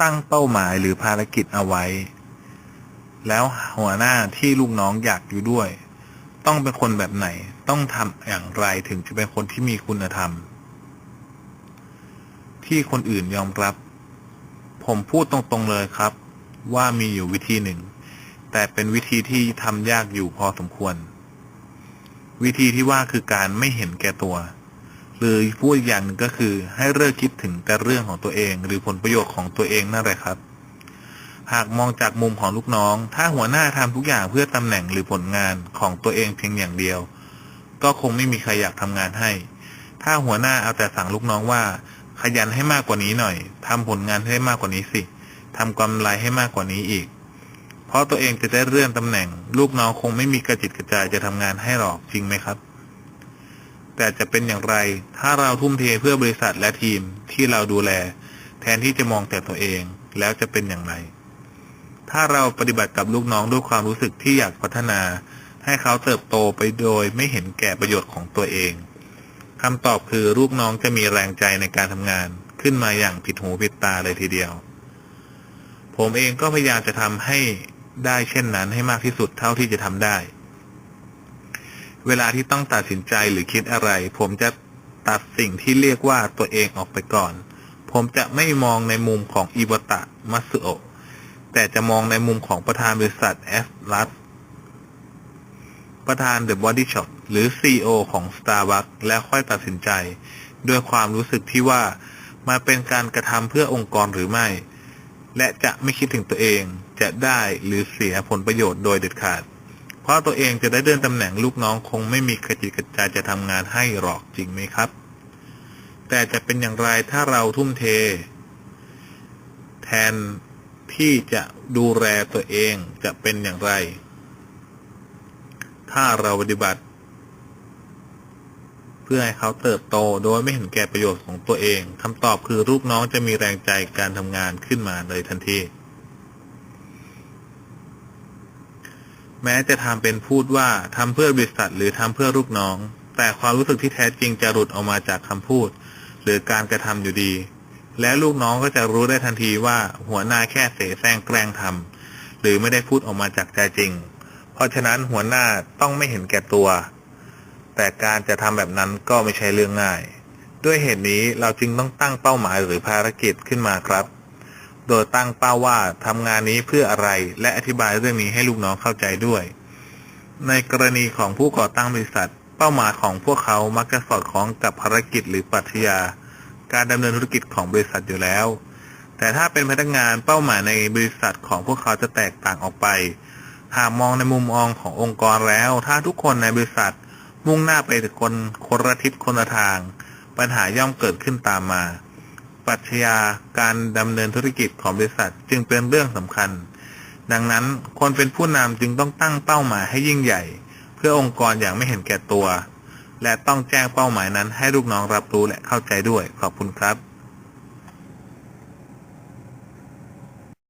ตั้งเป้าหมายหรือภารกิจเอาไว้ แล้วหัวหน้าที่ลูกน้องอยากอยู่ด้วย ต้องเป็นคนแบบไหน ต้องทำอย่างไรถึงจะเป็นคนที่มีคุณธรรม ที่คนอื่นยอมรับ ผมพูดตรงๆเลยครับ ว่ามีอยู่วิธีหนึ่ง แต่เป็นวิธีที่ทำยากอยู่พอสมควร วิธีที่ว่าคือการไม่เห็นแก่ตัว หรือพูดอีกอย่างหนึ่งก็คือ ให้เลิกคิดถึงแต่เรื่องของตัวเอง หรือผลประโยชน์ของตัวเองนั่นแหละครับ หากมองจากมุมของลูกน้อง ถ้าหัวหน้าทำทุกอย่างเพื่อตำแหน่งหรือผลงานของตัวเองเพียงอย่างเดียว ก็คงไม่มีใครอยากทำงานให้ ถ้าหัวหน้าเอาแต่สั่งลูกน้องว่า ขยันให้มากกว่านี้หน่อยทำผลงานให้มากกว่านี้สิทำกำไรให้มากกว่านี้อีก เพราะตัวเองจะได้เลื่อนตำแหน่ง ลูกน้องคงไม่มีกระจิตกระจายจะทำงานให้หรอกจริงไหมครับ แต่จะเป็นอย่างไร ถ้าเราทุ่มเทเพื่อบริษัทและทีมที่เราดูแล แทนที่จะมองแต่ตัวเองแล้วจะเป็นอย่างไร ถ้าเราปฏิบัติกับลูกน้องด้วยความรู้สึกที่อยากพัฒนา ให้เขาเติบโตไปโดยไม่เห็นแก่ประโยชน์ของตัวเองคำตอบคือลูกน้องจะมีแรงใจในการทำงานขึ้นมาอย่างผิดหูผิดตาเลยทีเดียว ผมเองก็พยายามจะทำให้ได้เช่นนั้นให้มากที่สุดเท่าที่จะทำได้ เวลาที่ต้องตัดสินใจหรือคิดอะไร ผมจะตัดสิ่งที่เรียกว่าตัวเองออกไปก่อน ผมจะไม่มองในมุมของอิบตะมัตสึโอแต่จะมองในมุมของประธานบริษัทแอสลัสประธาน The Body Shop หรือ CEO ของ Starbucks แล้วค่อยตัดสินใจ ด้วยความรู้สึกที่ว่ามาเป็นการกระทำเพื่อองค์กรหรือไม่ และจะไม่คิดถึงตัวเองจะได้หรือเสียผลประโยชน์โดยเด็ดขาด เพราะตัวเองจะได้เดินตำแหน่งลูกน้องคงไม่มีกระจิตกระจายจะทำงานให้หรอกจริงไหมครับ แต่จะเป็นอย่างไรถ้าเราทุ่มเท แทนที่จะดูแลตัวเองจะเป็นอย่างไร ถ้าเราปฏิบัติ เพื่อให้เขาเติบโตโดยไม่เห็นแก่ประโยชน์ของตัวเองคำตอบคือลูกน้องจะมีแรงใจการทำงานขึ้นมาเลยทันที แม้จะทำเป็นพูดว่าทำเพื่อบริษัทหรือทำเพื่อลูกน้อง แต่ความรู้สึกที่แท้จริงจะหลุดออกมาจากคำพูด หรือการกระทำอยู่ดี และลูกน้องก็จะรู้ได้ทันทีว่าหัวหน้าแค่เสแสร้งแกล้งทำหรือไม่ได้พูดออกมาจากใจจริง เพราะฉะนั้นหัวหน้าต้องไม่เห็นแก่ตัว แต่การจะทำแบบนั้นก็ไม่ใช่เรื่องง่าย ด้วยเหตุนี้เราจึงต้องตั้งเป้าหมายหรือภารกิจขึ้นมาครับ โดยตั้งเป้าว่าทำงานนี้เพื่ออะไร และอธิบายเรื่องนี้ให้ลูกน้องเข้าใจด้วย ในกรณีของผู้ก่อตั้งบริษัท เป้าหมายของพวกเขามักจะสอดคล้องกับภารกิจหรือปรัชญาการดำเนินธุรกิจของบริษัทอยู่แล้ว แต่ถ้าเป็นพนักงานเป้าหมายในบริษัทของพวกเขาจะแตกต่างออกไป หากมองในมุมมองขององค์กรแล้ว ถ้าทุกคนในบริษัทมุ่งหน้าไปแต่คนคนละทิศคนละทาง ปัญหาย่อมเกิดขึ้นตามมา ปรัชญาการดำเนินธุรกิจของบริษัทจึงเป็นเรื่องสำคัญ ดังนั้นคนเป็นผู้นำจึงต้องตั้งเป้าหมายให้ยิ่งใหญ่ เพื่อองค์กรอย่างไม่เห็นแก่ตัว และต้องแจ้งเป้าหมายนั้นให้ลูกน้องรับรู้และเข้าใจด้วยขอบคุณครับ